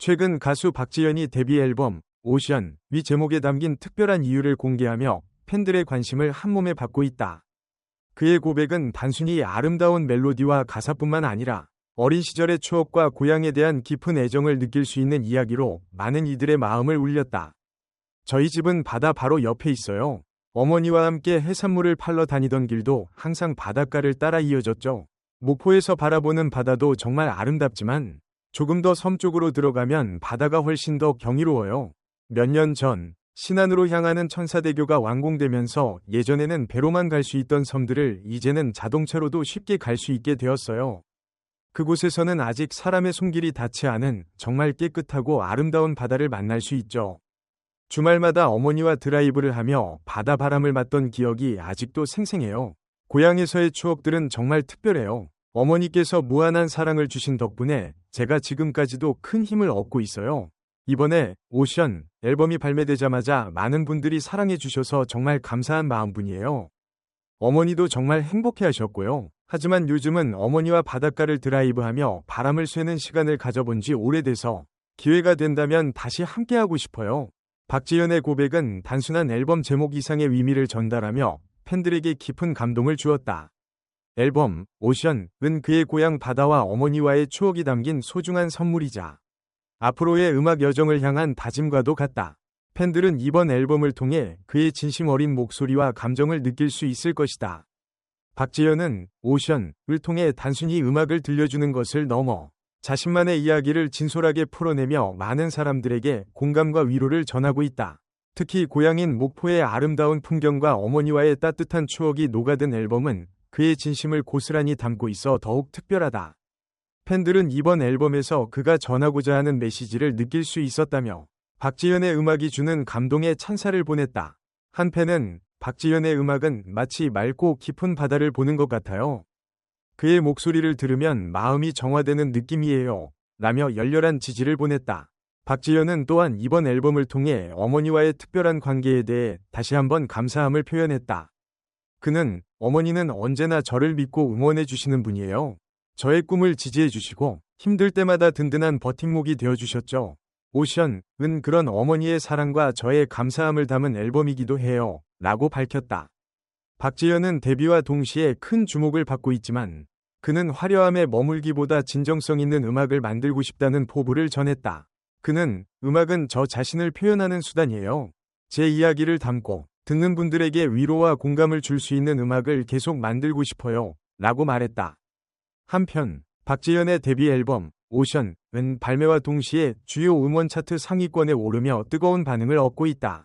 최근 가수 박지현이 데뷔 앨범 오션 위 제목에 담긴 특별한 이유를 공개하며 팬들의 관심을 한몸에 받고 있다. 그의 고백은 단순히 아름다운 멜로디와 가사뿐만 아니라 어린 시절의 추억과 고향에 대한 깊은 애정을 느낄 수 있는 이야기로 많은 이들의 마음을 울렸다. 저희 집은 바다 바로 옆에 있어요. 어머니와 함께 해산물을 팔러 다니던 길도 항상 바닷가를 따라 이어졌죠. 목포에서 바라보는 바다도 정말 아름답지만 조금 더 섬 쪽으로 들어가면 바다가 훨씬 더 경이로워요. 몇 년 전 신안으로 향하는 천사대교가 완공되면서 예전에는 배로만 갈 수 있던 섬들을 이제는 자동차로도 쉽게 갈 수 있게 되었어요. 그곳에서는 아직 사람의 손길이 닿지 않은 정말 깨끗하고 아름다운 바다를 만날 수 있죠. 주말마다 어머니와 드라이브를 하며 바다 바람을 맞던 기억이 아직도 생생해요. 고향에서의 추억들은 정말 특별해요. 어머니께서 무한한 사랑을 주신 덕분에 제가 지금까지도 큰 힘을 얻고 있어요. 이번에 오션 앨범이 발매되자마자 많은 분들이 사랑해 주셔서 정말 감사한 마음뿐이에요. 어머니도 정말 행복해 하셨고요. 하지만 요즘은 어머니와 바닷가를 드라이브하며 바람을 쐬는 시간을 가져본 지 오래돼서 기회가 된다면 다시 함께하고 싶어요. 박지현의 고백은 단순한 앨범 제목 이상의 의미를 전달하며 팬들에게 깊은 감동을 주었다. 앨범 오션은 그의 고향 바다와 어머니와의 추억이 담긴 소중한 선물이자 앞으로의 음악 여정을 향한 다짐과도 같다. 팬들은 이번 앨범을 통해 그의 진심 어린 목소리와 감정을 느낄 수 있을 것이다. 박지현은 오션을 통해 단순히 음악을 들려주는 것을 넘어 자신만의 이야기를 진솔하게 풀어내며 많은 사람들에게 공감과 위로를 전하고 있다. 특히 고향인 목포의 아름다운 풍경과 어머니와의 따뜻한 추억이 녹아든 앨범은 그의 진심을 고스란히 담고 있어 더욱 특별하다. 팬들은 이번 앨범에서 그가 전하고자 하는 메시지를 느낄 수 있었다며 박지현의 음악이 주는 감동의 찬사를 보냈다. 한 팬은 박지현의 음악은 마치 맑고 깊은 바다를 보는 것 같아요. 그의 목소리를 들으면 마음이 정화되는 느낌이에요. 라며 열렬한 지지를 보냈다. 박지현은 또한 이번 앨범을 통해 어머니와의 특별한 관계에 대해 다시 한번 감사함을 표현했다. 그는 어머니는 언제나 저를 믿고 응원해 주시는 분이에요. 저의 꿈을 지지해 주시고 힘들 때마다 든든한 버팀목이 되어 주셨죠. 오션은 그런 어머니의 사랑과 저의 감사함을 담은 앨범이기도 해요. 라고 밝혔다. 박지현은 데뷔와 동시에 큰 주목을 받고 있지만 그는 화려함에 머물기보다 진정성 있는 음악을 만들고 싶다는 포부를 전했다. 그는 음악은 저 자신을 표현하는 수단이에요. 제 이야기를 담고 듣는 분들에게 위로와 공감을 줄 수 있는 음악을 계속 만들고 싶어요. 라고 말했다. 한편 박지현의 데뷔 앨범 오션은 발매와 동시에 주요 음원 차트 상위권에 오르며 뜨거운 반응을 얻고 있다.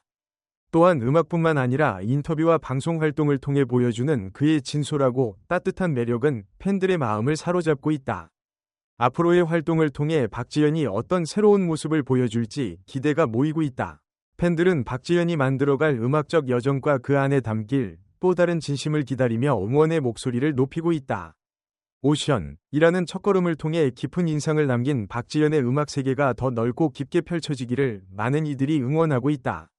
또한 음악뿐만 아니라 인터뷰와 방송 활동을 통해 보여주는 그의 진솔하고 따뜻한 매력은 팬들의 마음을 사로잡고 있다. 앞으로의 활동을 통해 박지현이 어떤 새로운 모습을 보여줄지 기대가 모이고 있다. 팬들은 박지현이 만들어갈 음악적 여정과 그 안에 담길 또 다른 진심을 기다리며 응원의 목소리를 높이고 있다. 오션이라는 첫걸음을 통해 깊은 인상을 남긴 박지현의 음악 세계가 더 넓고 깊게 펼쳐지기를 많은 이들이 응원하고 있다.